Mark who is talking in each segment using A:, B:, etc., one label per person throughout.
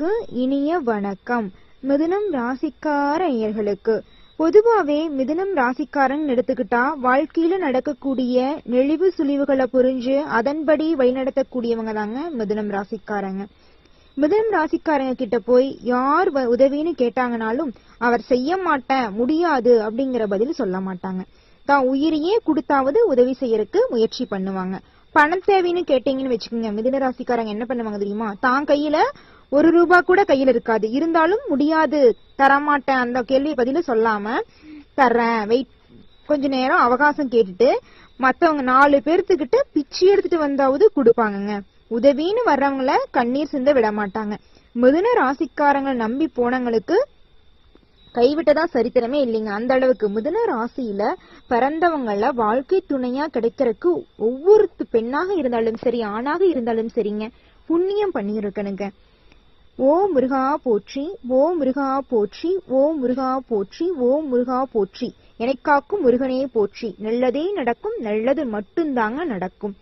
A: நேயர்களுக்கு இனிய வணக்கம். மிதுனம் ராசிக்கார நேயர்களுக்கு. பொதுவாவே மிதுனம் ராசிக்காரன் எடுத்துக்கிட்டா வாழ்க்கையில நடக்கக்கூடிய நெளிவு சுழிவுகளை புரிஞ்சு அதன்படி வழிநடத்தக்கூடியவங்க தாங்க மிதுனம் ராசிக்காரங்க. மிதுனம் ராசிக்காரங்க கிட்ட போய் யார் வ- உதவின்னு கேட்டாங்கனாலும் அவர் செய்ய மாட்டேன் முடியாது அப்படிங்கிற பதில் சொல்ல மாட்டாங்க. தான் உயிரையே கொடுத்தாவது உதவி செய்யறதுக்கு முயற்சி பண்ணுவாங்க. பணம் தேவைன்னு கேட்டீங்கன்னு வச்சுக்கோங்க. மிதுன ராசிக்காரங்க என்ன பண்ணுவாங்க தெரியுமா? தான் கையில ஒரு ரூபா கூட கையில இருக்காது. இருந்தாலும் முடியாது. தரமாட்டேன். அந்த கேள்வி பதில சொல்லாம தர்றேன். வெயிட் கொஞ்ச நேரம் அவகாசம் கேட்டுட்டு மத்தவங்க நாலு பேர்த்துக்கிட்ட பிச்சை எடுத்துட்டு வந்தாவது கொடுப்பாங்கங்க. உதவின்னு வர்றவங்கள கண்ணீர் சிந்த விட மாட்டாங்க. மிதுன ராசிக்காரங்களை நம்பி போனவங்களுக்கு கைவிட்டதா சரித்திரமே இல்லைங்க. அந்த அளவுக்கு மிதுன ராசியில பிறந்தவங்கள வாழ்க்கை துணையா கிடைக்கிறதுக்கு ஒவ்வொரு பெண்ணாக இருந்தாலும் சரி ஆணாக இருந்தாலும் சரிங்க. புண்ணியம் பண்ணியிருக்கணுங்க. ஓ முருகா போற்றி ஓ முருகா போற்றி ஓ முருகா போற்றி ஓ முருகா போற்றி. எனக்காக்கும் முருகனே போற்றி. நல்லதே நடக்கும் நல்லது மட்டும்தாங்க நடக்கும்.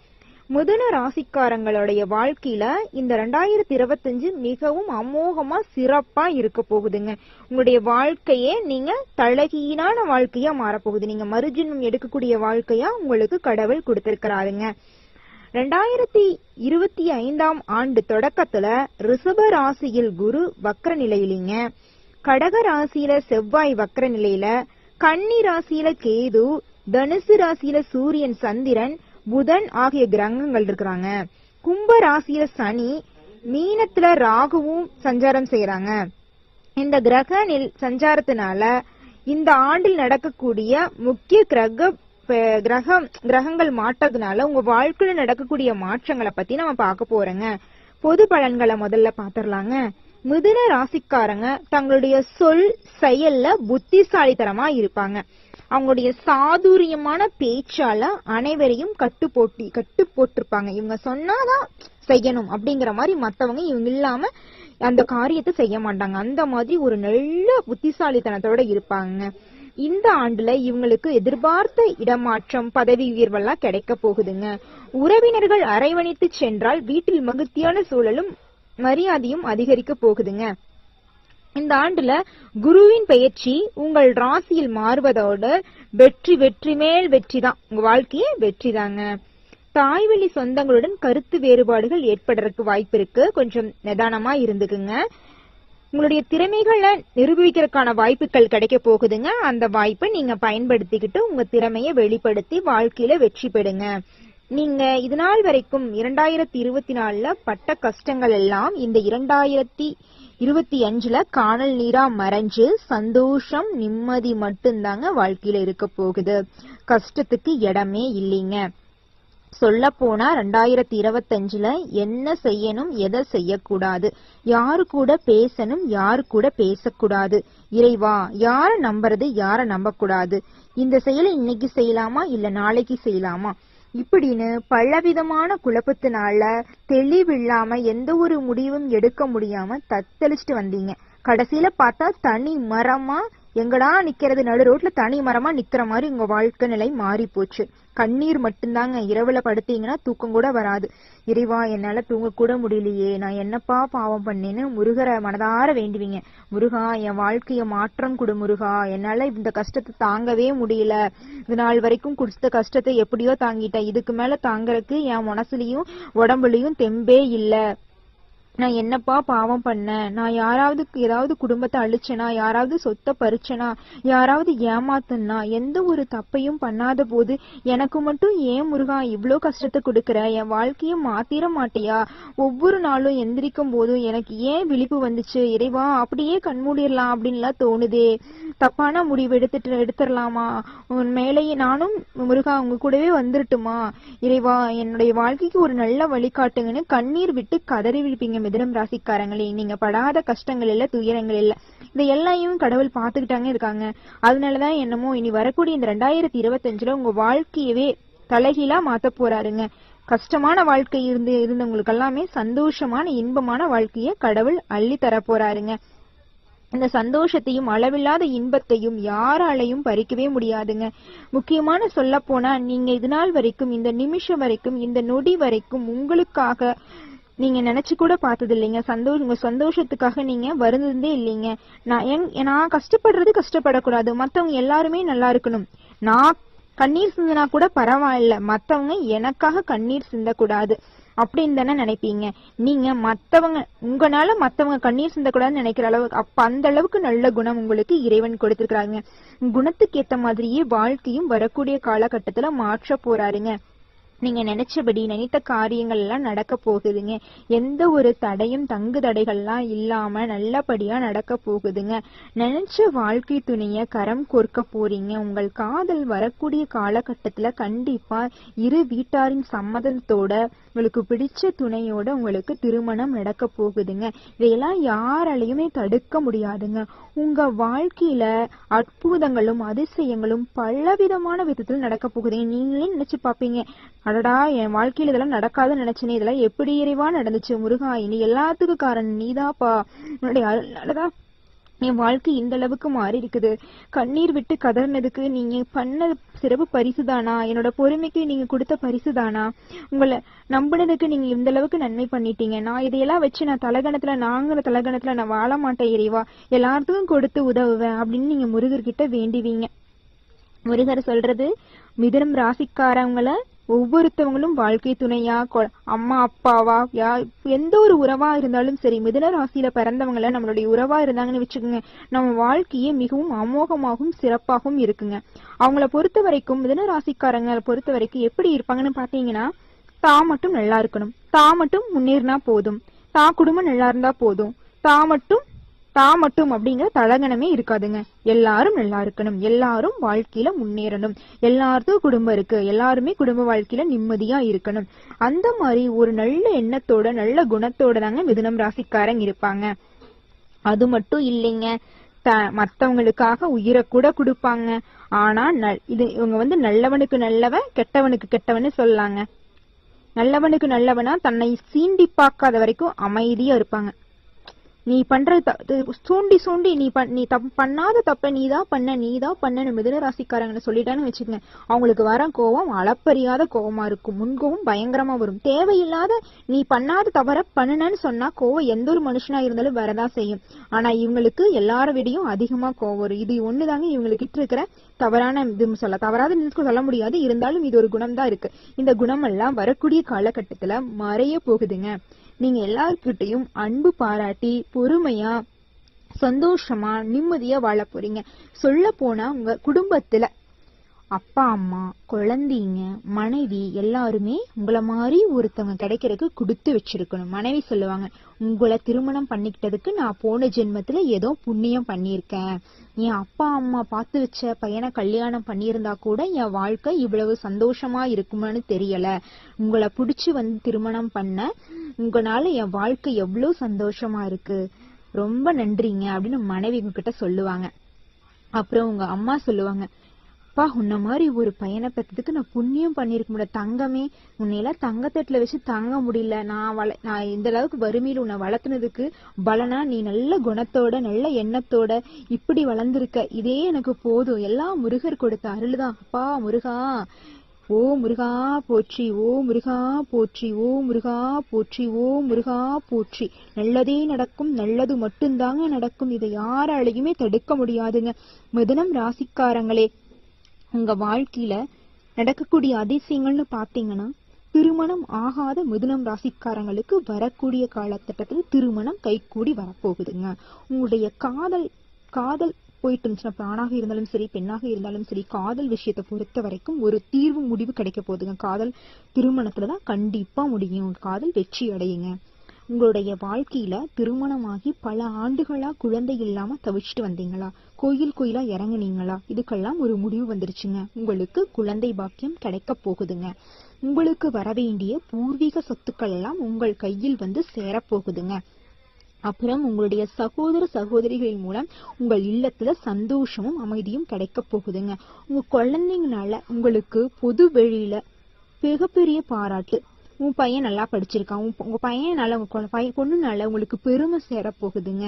A: முதன ராசிக்காரங்களுடைய வாழ்க்கையில இந்த ரெண்டாயிரத்தி இருபத்தஞ்சு மிகவும் அமோகமா சிறப்பா இருக்க போகுதுங்க. உங்களுடைய வாழ்க்கையே நீங்க தலகீனான வாழ்க்கையா மாறப்போகுது. நீங்க மறுஜென்மம் எடுக்கக்கூடிய வாழ்க்கையா உங்களுக்கு கடவுள் கொடுத்திருக்கிறாருங்க. ரெண்டாயிரத்தி இருபத்தி ஐந்தாம் ஆண்டு தொடக்கத்துல ரிஷப ராசியில் குரு வக்ர நிலையிலிங்க. கடக ராசியில செவ்வாய் வக்ர நிலையில கன்னி ராசியில கேது தனுசு ராசியில சூரியன் சந்திரன் புதன் ஆகிய கிரகங்கள் இருக்கிறாங்க. கும்ப ராசியில சனி மீனத்துல ராகுவும் சஞ்சாரம் செய்யறாங்க இந்த கிரக நில் சஞ்சாரத்தினால இந்த ஆண்டில் நடக்கக்கூடிய முக்கிய கிரக கிரகம் கிரகங்கள் மாட்டதுனால உங்க வாழ்க்கையில நடக்கக்கூடிய மாற்றங்களை பத்தி நம்ம பார்க்க போறோங்க. பொது பலன்களை முதல்ல பாத்திரலாங்க மிதுன ராசிக்காரங்க தங்களுடைய சொல் செயல்ல புத்திசாலித்தனமா இருப்பாங்க. அவங்களுடைய சாதுரியமான பேச்சால அனைவரையும் கட்டு போட்டி கட்டு போட்டிருப்பாங்க இவங்க சொன்னாதான் செய்யணும் அப்படிங்கிற மாதிரி மத்தவங்க இவங்க இல்லாம அந்த காரியத்தை செய்ய மாட்டாங்க. அந்த மாதிரி ஒரு நல்ல புத்திசாலித்தனத்தோட இருப்பாங்க. இந்த ஆண்டுல இவங்களுக்கு எதிர்பார்த்த இடமாற்றம் பதவி உயர்வெல்லாம் கிடைக்க போகுதுங்க. உறவினர்கள் அரவணைத்து சென்றால் வீட்டில் மகிழ்ச்சியான சூழலும் மரியாதையும் அதிகரிக்க போகுதுங்க. இந்த ஆண்டுல குருவின் பயிற்சி உங்கள் ராசியில் மாறுவதோட வெற்றி வெற்றி மேல் வெற்றி தான் உங்க வாழ்க்கையே வெற்றி தாங்க தாய்வழி சொந்தங்களுடன் கருத்து வேறுபாடுகள் ஏற்படுறதுக்கு வாய்ப்பு இருக்கு. கொஞ்சம் நிதானமா இருந்துக்குங்க. உங்களுடைய திறமைகளை நிரூபிக்கிறதுக்கான வாய்ப்புகள் கிடைக்க போகுதுங்க. அந்த வாய்ப்பை நீங்க பயன்படுத்திக்கிட்டு உங்க திறமையை வெளிப்படுத்தி வாழ்க்கையில வெற்றி பெறுங்க. நீங்க இது நாள் வரைக்கும் இரண்டாயிரத்தி இருபத்தி நாலுல பட்ட கஷ்டங்கள் எல்லாம் இந்த இரண்டாயிரத்தி இருபத்தி அஞ்சுல காணல் நீரா மறைஞ்சு சந்தோஷம் நிம்மதி மட்டும்தாங்க வாழ்க்கையில இருக்க போகுது. கஷ்டத்துக்கு இடமே இல்லைங்க. சொல்ல போனா ரெண்டாயிரத்தி இருபத்தஞ்சுல என்ன செய்யணும் எதை செய்யக்கூடாது? யாரு கூட பேசணும் யாரு கூட பேசக்கூடாது? இறைவா யார நம்புறது யார நம்பக்கூடாது? இந்த செயலை இன்னைக்கு செய்யலாமா இல்ல நாளைக்கு செய்யலாமா? இப்படின்னு பலவிதமான குழப்பத்தினால தெளிவில்லாம எந்த ஒரு முடிவும் எடுக்க முடியாம தத்தளிச்சுட்டு வந்தீங்க. கடைசியில பார்த்தா தனி மரமா எங்கடா நிக்கிறது? நடு ரோட்ல தனி மரமா நிக்கிற மாதிரி உங்க வாழ்க்கை நிலை மாறி போச்சு. கண்ணீர் மட்டும்தாங்க இரவுல படுத்தீங்கன்னா தூக்கம் கூட வராது. இறைவா என்னால தூங்க கூட முடியலையே. நான் என்னப்பா பாவம் பண்ணேன்னு முருகரை மனதார வேண்டுவீங்க. முருகா என் வாழ்க்கைய மாற்றம் கொடு முருகா. என்னால இந்த கஷ்டத்தை தாங்கவே முடியல. இது நாள் வரைக்கும் குடிச்ச கஷ்டத்தை எப்படியோ தாங்கிட்டேன். இதுக்கு மேல தாங்கறதுக்கு என் மனசுலயும் உடம்புலயும் தெம்பே இல்லை. நான் என்னப்பா பாவம் பண்ணேன் நான் யாராவது ஏதாவது குடும்பத்தை அழிச்சனா? யாராவது சொத்தை பறிச்சனா? யாராவது ஏமாத்தனா? எந்த ஒரு தப்பையும் பண்ணாத போது எனக்கு மட்டும் ஏன் முருகா இவ்வளோ கஷ்டத்தை கொடுக்குற? என் வாழ்க்கையை மாத்திர மாட்டியா? ஒவ்வொரு நாளும் எந்திரிக்கும் போதும் எனக்கு ஏன் விழிப்பு வந்துச்சு? இறைவா அப்படியே கண்மூடிடலாம் அப்படின்லாம் தோணுதே. தப்பான முடிவு எடுத்துட்டு எடுத்துடலாமா? உன் மேலேயே நானும் முருகா உங்க கூடவே வந்துருட்டுமா? இறைவா என்னுடைய வாழ்க்கைக்கு ஒரு நல்ல வழிகாட்டுங்கன்னு கண்ணீர் விட்டு கதறி விழிப்பீங்க மிதனம் ராசிக்காரங்களே நீங்க படாத கஷ்டங்கள் இல்ல துயரங்கள் இல்ல. இதை எல்லாத்தையும் கடவுள் பாத்துக்கிட்டாங்க இருக்காங்க. அதனாலதான் என்னமோ இனி வரக்கூடிய இந்த ரெண்டாயிரத்தி இருபத்தஞ்சுல உங்க வாழ்க்கையவே தலைகீழா மாத்த போறாருங்க. கஷ்டமான வாழ்க்கை இருந்து இருந்தவங்களுக்கு எல்லாமே சந்தோஷமான இன்பமான வாழ்க்கைய கடவுள் அள்ளி தர போறாருங்க. இந்த சந்தோஷத்தையும் அளவில்லாத இன்பத்தையும் யாராலையும் பறிக்கவே முடியாதுங்க. முக்கியமான சொல்ல போனா நீங்க இது நாள் வரைக்கும் இந்த நிமிஷம் வரைக்கும் இந்த நொடி வரைக்கும் உங்களுக்காக நீங்க நினைச்சு கூட பார்த்தது இல்லைங்க சந்தோஷம் உங்க சந்தோஷத்துக்காக நீங்க வருந்ததே இல்லைங்க. நான் எங் நான் கஷ்டப்படுறது கஷ்டப்படக்கூடாது. மத்தவங்க எல்லாருமே நல்லா இருக்கணும். நான் கண்ணீர் சிந்தினா கூட பரவாயில்ல. மத்தவங்க எனக்காக கண்ணீர் சிந்தக்கூடாது. அப்படின்னு தானே நினைப்பீங்க. நீங்க மத்தவங்க உங்களால மத்தவங்க கண்ணீர் சிந்தக்கூடாதுன்னு நினைக்கிற அளவுக்கு அப்ப அந்த அளவுக்கு நல்ல குணம் உங்களுக்கு இறைவன் கொடுத்திருக்கிறாங்க. குணத்துக்கு ஏத்த மாதிரியே வாழ்க்கையும் வரக்கூடிய காலகட்டத்துல மாற்ற போறாருங்க. நீங்க நினைச்சபடி நினைத்த காரியங்கள் எல்லாம் நடக்க போகுதுங்க. எந்த ஒரு தடையும் தங்கு தடைகள்லாம் இல்லாம நல்லபடியா நடக்க போகுதுங்க. நினைச்ச வாழ்க்கை துணைய கரம் கோர்க்க போறீங்க. உங்கள் காதல் வரக்கூடிய காலகட்டத்துல கண்டிப்பா இரு வீட்டாரின் சம்மதத்தோட உங்களுக்கு பிடிச்ச துணையோட உங்களுக்கு திருமணம் நடக்க போகுதுங்க. இதையெல்லாம் யாராலையுமே தடுக்க முடியாதுங்க. உங்க வாழ்க்கையில அற்புதங்களும் அதிசயங்களும் பலவிதமான விதத்தில் நடக்க போகுதுங்க. நீங்களே நினைச்சு பாப்பீங்க அடடா என் வாழ்க்கையில இதெல்லாம் நடக்காதுன்னு நினைச்சேனே இதெல்லாம் எப்படி இறைவா நடந்துச்சு முருகா? இனி எல்லாத்துக்கும் காரணம் நீதாப்பா. உன்னுடைய அருளாலதான் என் வாழ்க்கை இந்த அளவுக்கு மாறி இருக்குது. கண்ணீர் விட்டு கதறினதுக்கு நீங்க பண்ண சிறப்பு பரிசு தானா என்னோட பொறுமைக்கு நீங்க கொடுத்த பரிசுதானா? உங்களை நம்பினதுக்கு நீங்க இந்த அளவுக்கு நன்மை பண்ணிட்டீங்க. நான் இதையெல்லாம் வச்சு நான் தலகணத்துல நாங்கிற தலகணத்துல நான் வாழ மாட்டேன் இறைவா. எல்லாத்துக்கும் கொடுத்து உதவுவேன் அப்படின்னு நீங்க முருகர்கிட்ட வேண்டுவீங்க. முருகர் சொல்றது மிதனம் ராசிக்காரவங்களை ஒவ்வொருத்தவங்களும் வாழ்க்கை துணையா கொ- அம்மா அப்பாவா யா எந்த ஒரு உறவா இருந்தாலும் சரி மிதன ராசியில பிறந்தவங்கள நம்மளுடைய உறவா இருந்தாங்கன்னு வச்சுக்கோங்க நம்ம வாழ்க்கையே மிகவும் அமோகமாகவும் சிறப்பாகவும் இருக்குங்க. அவங்கள பொறுத்த வரைக்கும் மிதன ராசிக்காரங்களை பொறுத்த வரைக்கும் எப்படி இருப்பாங்கன்னு பாத்தீங்கன்னா தா மட்டும் நல்லா இருக்கணும். தா மட்டும் முன்னேறினா போதும். தா குடும்பம் நல்லா இருந்தா போதும். தா மட்டும் தான் மட்டும் அப்படிங்கிற தலகணமே இருக்காதுங்க. எல்லாரும் நல்லா இருக்கணும். எல்லாரும் வாழ்க்கையில முன்னேறணும். எல்லாருக்கும் குடும்பம் இருக்கு. எல்லாருமே குடும்ப வாழ்க்கையில நிம்மதியா இருக்கணும். அந்த மாதிரி ஒரு நல்ல எண்ணத்தோட நல்ல குணத்தோட தாங்க மிதுனம் ராசிக்காரங்க இருப்பாங்க. அது மட்டும் இல்லைங்க. த- மத்தவங்களுக்காக உயிரை கூட கொடுப்பாங்க. ஆனா நல்- இது இவங்க வந்து நல்லவனுக்கு நல்லவன் கெட்டவனுக்கு கெட்டவன்னு சொல்லலாங்க நல்லவனுக்கு நல்லவனா தன்னை சீண்டி பார்க்காத வரைக்கும் அமைதியா இருப்பாங்க. நீ பண்ற சூண்டி சூண்டி நீ பண்- நீ தப் பண்ணாத தப்ப நீ தான் பண்ண நீ தான் பண்ண மிதுன ராசிக்காரங்க சொல்லிட்டான்னு வச்சுக்கங்க. அவங்களுக்கு வர கோவம் அளப்பரியாத கோவமா இருக்கும். முன்கோவம் பயங்கரமா வரும். தேவையில்லாத நீ பண்ணாத தவற பண்ணுனன்னு சொன்னா கோவம் எந்த ஒரு மனுஷனா இருந்தாலும் வரதான் செய்யும். ஆனா இவங்களுக்கு எல்லார விடையும் அதிகமா கோவம் வரும். இது ஒண்ணுதாங்க இவங்களுக்கு கிட்ட இருக்கிற தவறான இது சொல்ல தவறாத நினைச்சு சொல்ல முடியாது. இருந்தாலும் இது ஒரு குணம் தான் இருக்கு. இந்த குணமெல்லாம் வரக்கூடிய காலகட்டத்துல மறைய போகுதுங்க. நீங்க எல்லார்கிட்டையும் அன்பு பாராட்டி பொறுமையா சந்தோஷமா நிம்மதியா வாழ போறீங்க. சொல்ல போனா உங்க குடும்பத்துல அப்பா அம்மா குழந்தைங்க மனைவி எல்லாருமே உங்களை மாதிரி ஒருத்தவங்க கிடைக்கிறதுக்கு கொடுத்து வச்சிருக்கணும். மனைவி சொல்லுவாங்க உங்களை திருமணம் பண்ணிக்கிட்டதுக்கு நான் போன ஜென்மத்துல ஏதோ புண்ணியம் பண்ணியிருக்கேன். என் அப்பா அம்மா பார்த்து வச்ச பையனை கல்யாணம் பண்ணியிருந்தா கூட என் வாழ்க்கை இவ்வளவு சந்தோஷமா இருக்குமான்னு தெரியல. உங்களை பிடிச்சி வந்து திருமணம் பண்ண உங்களால என் வாழ்க்கை எவ்வளவு சந்தோஷமா இருக்கு. ரொம்ப நன்றிங்க அப்படின்னு மனைவி உங்ககிட்ட சொல்லுவாங்க. அப்புறம் உங்க அம்மா சொல்லுவாங்க அப்பா உன்ன மாதிரி ஒரு பையனை பெற்றதுக்கு நான் புண்ணியம் பண்ணிருக்க முடியல. தங்கமே உன்னையெல்லாம் தங்கத்தட்டுல வச்சு தங்க முடியல. நான் வள நான் இந்த அளவுக்கு வறுமையில் உன்னை வளர்த்துனதுக்கு பலனா நீ நல்ல குணத்தோட நல்ல எண்ணத்தோட இப்படி வளர்ந்துருக்க. இதே எனக்கு போதும். எல்லாம் முருகர் கொடுத்த அருள்தான். அப்பா முருகா ஓ முருகா போற்றி. ஓ முருகா போற்றி. ஓ முருகா போற்றி. ஓ முருகா போற்றி. நல்லதே நடக்கும். நல்லது மட்டும்தாங்க நடக்கும். இதை யாராலையுமே தடுக்க முடியாதுங்க. மிதனம் ராசிக்காரங்களே உங்க வாழ்க்கையில நடக்கக்கூடிய அதிசயங்கள்னு பாத்தீங்கன்னா திருமணம் ஆகாத மிதுனம் ராசிக்காரங்களுக்கு வரக்கூடிய காலகட்டத்தில் திருமணம் கைகூடி வரப்போகுதுங்க. உங்களுடைய காதல் காதல் போயிட்டு இருந்துச்சுன்னா பிராணாக ஆணாக இருந்தாலும் சரி பெண்ணாக இருந்தாலும் சரி காதல் விஷயத்தை பொறுத்த வரைக்கும் ஒரு தீர்வு முடிவு கிடைக்க போகுதுங்க. காதல் திருமணத்துல தான் கண்டிப்பா முடியும். காதல் வெற்றி அடையுங்க. உங்களுடைய வாழ்க்கையில திருமணமாகி பல ஆண்டுகளா குழந்தை இல்லாம தவிச்சிட்டு வந்தீங்களா? கோயில் கோயிலா இறங்குனீங்களா? இதுக்கெல்லாம் ஒரு முடிவு வந்துருச்சுங்க. உங்களுக்கு குழந்தை பாக்கியம் கிடைக்க போகுதுங்க. உங்களுக்கு வரவேண்டிய பூர்வீக சொத்துக்கள் எல்லாம் உங்கள் கையில் வந்து சேரப்போகுதுங்க. அப்புறம் உங்களுடைய சகோதர சகோதரிகளின் மூலம் உங்கள் இல்லத்துல சந்தோஷமும் அமைதியும் கிடைக்க போகுதுங்க. உங்க குழந்தைங்கனால உங்களுக்கு பொது வெளியில மிகப்பெரிய பாராட்டு உன் பையன் நல்லா படிச்சிருக்கான். உன் உங்க பையனால உங்க பையன் பொண்ணுனால உங்களுக்கு பெருமை சேர போகுதுங்க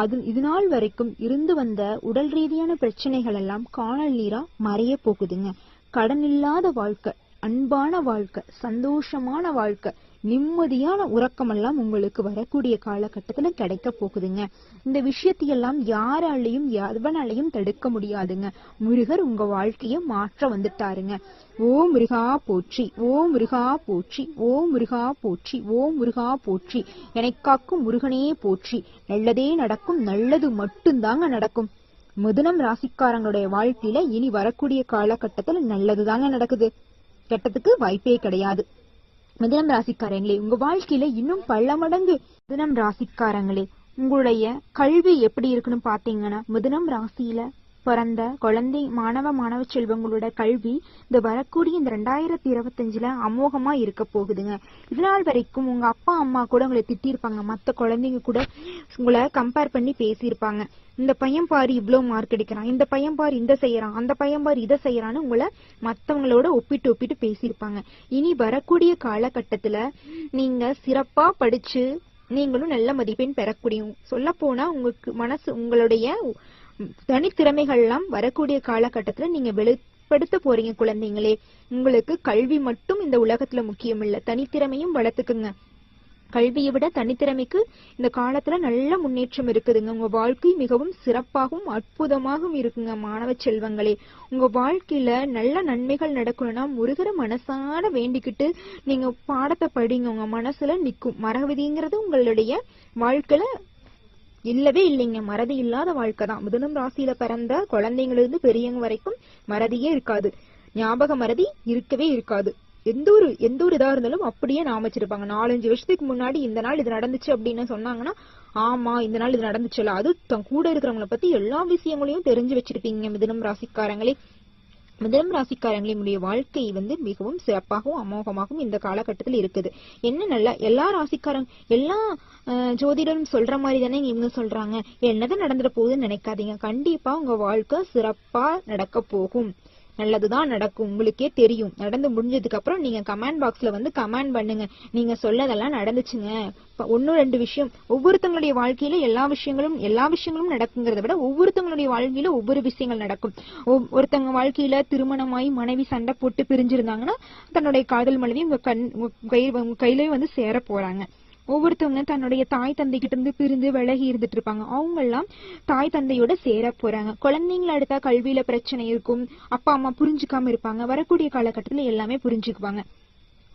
A: அது இது நாள் வரைக்கும் இருந்து வந்த உடல் ரீதியான பிரச்சனைகள் எல்லாம் காணல் நீரா மறைய போகுதுங்க. கடன் இல்லாத வாழ்க்கை அன்பான வாழ்க்கை சந்தோஷமான வாழ்க்கை நிம்மதியான உறக்கமெல்லாம் உங்களுக்கு வரக்கூடிய காலகட்டத்தில் கிடைக்க போகுதுங்க. இந்த விஷயத்தையெல்லாம் யாராலையும் எவனாலையும் தடுக்க முடியாதுங்க. முருகர் உங்க வாழ்க்கையை மாற்ற வந்துட்டாருங்க. ஓ முருகா போற்றி ஓ முருகா போற்றி ஓ முருகா போற்றி ஓ முருகா போற்றி. எனக்காக்கும் முருகனே போற்றி. நல்லதே நடக்கும் நல்லது மட்டும்தாங்க நடக்கும். முதனம் ராசிக்காரங்களுடைய வாழ்க்கையில இனி வரக்கூடிய காலகட்டத்துல நல்லதுதாங்க நடக்குது. கெட்டதுக்கு வாய்ப்பே கிடையாது. மிதனம் ராசிக்காரங்களே உங்க வாழ்க்கையில இன்னும் பல மடங்கு மிதனம் ராசிக்காரங்களே உங்களுடைய கல்வி எப்படி இருக்குன்னு பாத்தீங்கன்னா மிதனம் ராசியில பிறந்த குழந்தை மாணவ மாணவ செல்வங்களோட கல்வி இந்த வரக்கூடிய இந்த ரெண்டாயிரத்தி இருபத்தஞ்சுல அமோகமா இருக்க போகுதுங்க. இதனால் வரைக்கும் உங்க அப்பா அம்மா கூட உங்களை திட்டிருப்பாங்க மத்த குழந்தைங்க கூட உங்களை கம்பேர் பண்ணி பேசியிருப்பாங்க. இந்த பையன் பாரு இவ்வளவு மார்க் எடுக்கிறான் இந்த பையன் பாரு இந்த செய்யறான். அந்த பையன் பாரு இதை செய்யறான்னு உங்களை மத்தவங்களோட ஒப்பிட்டு ஒப்பிட்டு பேசியிருப்பாங்க. இனி வரக்கூடிய காலகட்டத்துல நீங்க சிறப்பா படிச்சு நீங்களும் நல்ல மதிப்பெண் பெறக்கூடிய சொல்ல போனா உங்களுக்கு மனசு உங்களுடைய தனித்திறமைகள்லாம் வரக்கூடிய காலகட்டத்துல நீங்க வெளிப்படுத்த போறீங்க குழந்தைங்களே. உங்களுக்கு கல்வி மட்டும் இந்த உலகத்துல முக்கியம் இல்ல. தனித்திறமையும் வளர்த்துக்குங்க. கல்வியை விட தனித்திறமைக்கு இந்த காலத்துல நல்ல முன்னேற்றம் இருக்குதுங்க. உங்க வாழ்க்கை மிகவும் சிறப்பாகவும் அற்புதமாகவும் இருக்குங்க மாணவ செல்வங்களே. உங்க வாழ்க்கையில நல்ல நன்மைகள் நடக்கணும்னா முருகரை மனசார வேண்டிக்கிட்டு நீங்க பாடத்தை படிங்க. உங்க மனசுல நிக்கும். மரகதிங்கிறது உங்களுடைய வாழ்க்கையில இல்லவே இல்லைங்க. மறதி இல்லாத வாழ்க்கை தான். மிதுனம் ராசியில பிறந்த குழந்தைங்களிருந்து பெரியவங்க வரைக்கும் மறதியே இருக்காது. ஞாபக மறதி இருக்கவே இருக்காது. எந்த ஒரு எந்த ஒரு இதா இருந்தாலும் அப்படியே நாம வச்சிருப்பாங்க. நாலஞ்சு வருஷத்துக்கு முன்னாடி இந்த நாள் இது நடந்துச்சு அப்படின்னு சொன்னாங்கன்னா ஆமா இந்த நாள் இது நடந்துச்சுல அது தன் கூட இருக்கிறவங்கள பத்தி எல்லா விஷயங்களையும் தெரிஞ்சு வச்சிருப்பீங்க மிதுனம் ராசிக்காரங்களே. மிதனம் ராசிக்காரங்களினுடைய வாழ்க்கை வந்து மிகவும் சிறப்பாகவும் அமோகமாகவும் இந்த காலகட்டத்தில் இருக்குது. என்ன நல்லா எல்லா ராசிக்காரங்க எல்லா ஜோதிடரும் சொல்ற மாதிரி தானே இவங்க சொல்றாங்க. என்னதான் நடந்துட போகுதுன்னு நினைக்காதீங்க. கண்டிப்பா உங்க வாழ்க்கை சிறப்பா நடக்க போகும். நல்லதுதான் நடக்கும். உங்களுக்கே தெரியும். நடந்து முடிஞ்சதுக்கு அப்புறம் நீங்க கமெண்ட் பாக்ஸ்ல வந்து கமெண்ட் பண்ணுங்க. நீங்க சொல்லதெல்லாம் நடந்துச்சுங்க. ஒன்னு ரெண்டு விஷயம். ஒவ்வொருத்தங்களுடைய வாழ்க்கையில எல்லா விஷயங்களும் எல்லா விஷயங்களும் நடக்குங்கிறத விட ஒவ்வொருத்தங்களுடைய வாழ்க்கையில ஒவ்வொரு விஷயங்கள் நடக்கும். ஒருத்தங்க வாழ்க்கையில திருமணமாயி மனைவி சண்டை போட்டு பிரிஞ்சிருந்தாங்கன்னா தன்னுடைய காதல் மனைவி உங்க கண் உங்க கையிலயும் வந்து சேர போறாங்க. ஒவ்வொருத்தவங்க தன்னுடைய தாய் தந்தை கிட்ட இருந்து பிரிந்து விலகி இருந்துட்டு இருப்பாங்க. அவங்க எல்லாம் தாய் தந்தையோட சேர போறாங்க. குழந்தைங்களை எடுத்தா கல்வியில பிரச்சனை இருக்கும். அப்பா அம்மா புரிஞ்சுக்காம இருப்பாங்க. வரக்கூடிய காலகட்டத்துல எல்லாமே புரிஞ்சுக்குவாங்க.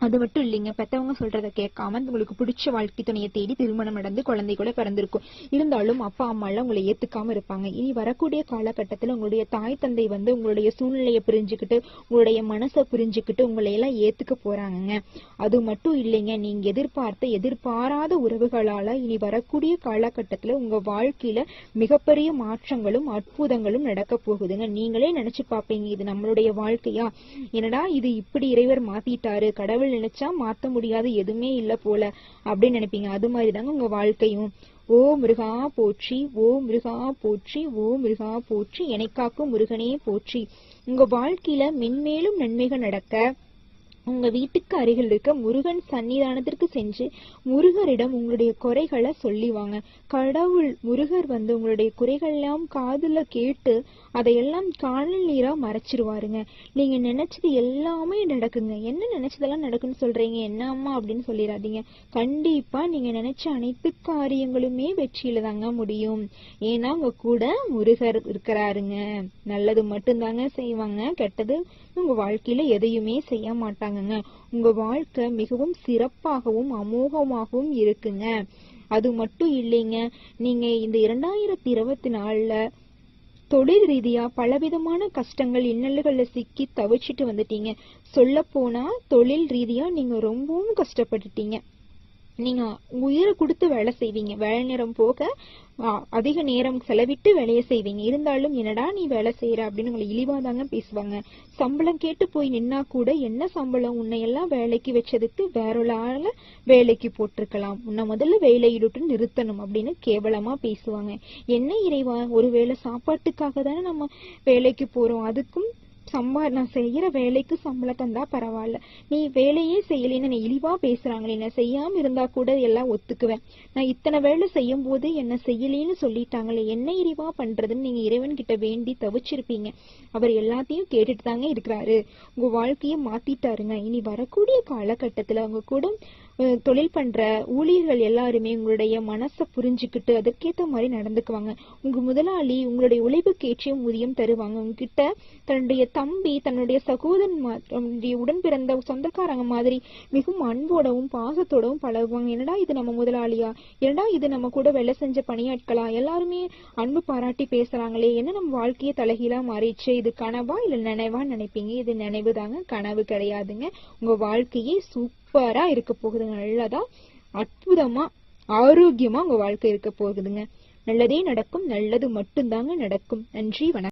A: அது மட்டும் இல்லைங்க பெத்தவங்க சொல்றத கேட்காம உங்களுக்கு பிடிச்ச வாழ்க்கை துணையை தேடி திருமணம் நடந்து குழந்தை கூட பிறந்திருக்கும். இருந்தாலும் அப்பா அம்மா எல்லாம் உங்களை ஏத்துக்காம இருப்பாங்க. இனி வரக்கூடிய காலகட்டத்துல உங்களுடைய தாய் தந்தை வந்து உங்களுடைய சூழ்நிலையை புரிஞ்சுக்கிட்டு உங்களுடைய மனசை புரிஞ்சுக்கிட்டு உங்களை எல்லாம் ஏத்துக்க போறாங்கங்க. அது மட்டும் இல்லைங்க நீங்க எதிர்பார்த்த எதிர்பாராத உறவுகளால இனி வரக்கூடிய காலகட்டத்துல உங்க வாழ்க்கையில மிகப்பெரிய மாற்றங்களும் அற்புதங்களும் நடக்க போகுதுங்க. நீங்களே நினைச்சு பாப்பீங்க இது நம்மளுடைய வாழ்க்கையா? என்னடா இது இப்படி இறைவர் மாத்திட்டாரு கடவுள் கடவுள் நினைச்சா மாத்த முடியாத எதுவுமே இல்ல போல அப்படின்னு நினைப்பீங்க. அது மாதிரிதாங்க உங்க வாழ்க்கையும். ஓ மிருகா போற்றி ஓ மிருகா போற்றி ஓ மிருகா போற்றி எனக்காக்கும் முருகனே போற்றி. உங்க வாழ்க்கையில மென்மேலும் நன்மைகள் நடக்க உங்க வீட்டுக்கு அருகில் இருக்க முருகன் சன்னிதானத்திற்கு சென்று முருகரிடம் உங்களுடைய குறைகளை சொல்லிவாங்க. கடவுள் முருகர் வந்து உங்களுடைய குறைகள் எல்லாம் காதுல கேட்டு அதையெல்லாம் காணல் நீராக மறைச்சிருவாருங்க. நீங்கள் நினைச்சது எல்லாமே நடக்குங்க. என்ன நினைச்சதெல்லாம் நடக்குன்னு சொல்கிறீங்க என்ன அம்மா அப்படின்னு சொல்லிடாதீங்க கண்டிப்பாக நீங்கள் நினைச்ச அனைத்து காரியங்களுமே வெற்றியில் தாங்க முடியும். ஏன்னா உங்கள் கூட முருகர் இருக்கிறாருங்க. நல்லது மட்டும்தாங்க செய்வாங்க. கெட்டது உங்கள் வாழ்க்கையில் எதையுமே செய்ய மாட்டாங்கங்க. உங்கள் வாழ்க்கை மிகவும் சிறப்பாகவும் அமோகமாகவும் இருக்குங்க. அது மட்டும் இல்லைங்க. நீங்க இந்த இரண்டாயிரத்தி இருபத்தி நாலுல தொழில் ரீதியா பலவிதமான கஷ்டங்கள் இன்னல்களில் சிக்கி தவிச்சிட்டு வந்துட்டீங்க. சொல்ல போனா தொழில் ரீதியா நீங்க ரொம்பவும் கஷ்டப்பட்டுட்டீங்க. நீங்க உயிரை கொடுத்து வேலை செய்வீங்க. வேலை நேரம் போக அதிக நேரம் செலவிட்டு வேலையை செய்வீங்க. இருந்தாலும் என்னடா நீ வேலை செய்யற அப்படின்னு உங்களை இழிவாதாங்க பேசுவாங்க. சம்பளம் கேட்டு போய் நின்னா கூட என்ன சம்பளம்? உன்னை எல்லாம் வேலைக்கு வச்சதுக்கு வேற ஆள வேலைக்கு போட்டிருக்கலாம். உன்னை முதல்ல வேலையிட்டு நிறுத்தணும் அப்படின்னு கேவலமா பேசுவாங்க. என்ன இறைவா? ஒருவேளை சாப்பாட்டுக்காக தானே நம்ம வேலைக்கு போறோம். அதுக்கும் சம்பா நான் செய்யற வேலைக்கு சம்பளம் தந்தா பரவாயில்ல. நீ வேலையே செய்யலைன்னு என்ன இழிவா பேசுறாங்களே என்ன செய்யாம இருந்தா கூட எல்லாம் ஒத்துக்குவேன். நான் இத்தனை வேலை செய்யும் போது என்ன செய்யலேன்னு சொல்லிட்டாங்களே என்ன இழிவா பண்றதுன்னு நீங்க இறைவன் கிட்ட வேண்டி தவிச்சிருப்பீங்க. அவர் எல்லாத்தையும் கேட்டுட்டு தாங்க இருக்கிறாரு. உங்க வாழ்க்கைய மாத்திட்டாருங்க. இனி வரக்கூடிய காலகட்டத்துல அவங்க கூட தொழில் பண்ற ஊழியர்கள் எல்லாருமே உங்களுடைய மனசை புரிஞ்சுக்கிட்டு அதற்கேத்த மாதிரி நடந்துக்குவாங்க. உங்க முதலாளி உங்களுடைய உழைப்புக்கேற்ற ஊதியம் தருவாங்க. உங்ககிட்ட தன்னுடைய தம்பி தன்னுடைய சகோதரன் மாதிரி உடன் பிறந்த சொந்தக்காரங்க மாதிரி மிகவும் அன்போடவும் பாசத்தோடவும் பழகுவாங்க. என்னடா இது நம்ம முதலாளியா? என்னடா இது நம்ம கூட வேலை செஞ்ச பணியாட்களா? எல்லாருமே அன்பு பாராட்டி பேசுறாங்களே. என்ன நம்ம வாழ்க்கையை தலைகீழா மாறிடுச்சு? இது கனவா இல்ல நினைவா நினைப்பீங்க? இது நினைவு தாங்க கனவு கிடையாதுங்க. உங்க வாழ்க்கையே சூப்பர் இருக்க போகுதுங்க. நல்லதா அற்புதமா ஆரோக்கியமா உங்க வாழ்க்கை இருக்க போகுதுங்க. நல்லதே நடக்கும் நல்லது மட்டும்தாங்க நடக்கும். நன்றி வணக்கம்.